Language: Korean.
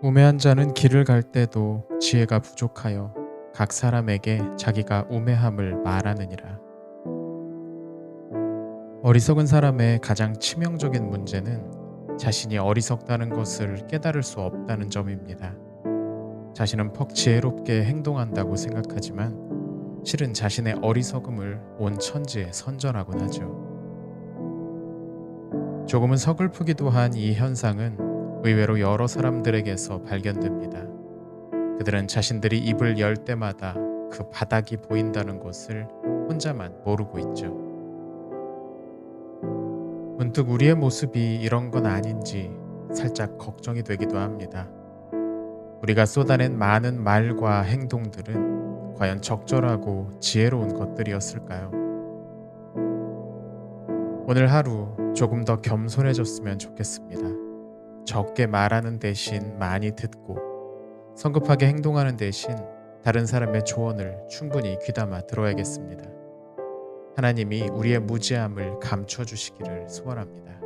우매한 자는 길을 갈 때도 지혜가 부족하여 각 사람에게 자기가 우매함을 말하느니라. 어리석은 사람의 가장 치명적인 문제는 자신이 어리석다는 것을 깨달을 수 없다는 점입니다. 자신은 퍽 지혜롭게 행동한다고 생각하지만 실은 자신의 어리석음을 온 천지에 선전하곤 하죠. 조금은 서글프기도 한 이 현상은 의외로 여러 사람들에게서 발견됩니다. 그들은 자신들이 입을 열 때마다 그 바닥이 보인다는 것을 혼자만 모르고 있죠. 문득 우리의 모습이 이런 건 아닌지 살짝 걱정이 되기도 합니다. 우리가 쏟아낸 많은 말과 행동들은 과연 적절하고 지혜로운 것들이었을까요? 오늘 하루 조금 더 겸손해졌으면 좋겠습니다. 적게 말하는 대신 많이 듣고 성급하게 행동하는 대신 다른 사람의 조언을 충분히 귀담아 들어야겠습니다. 하나님이 우리의 무지함을 감춰 주시기를 소원합니다.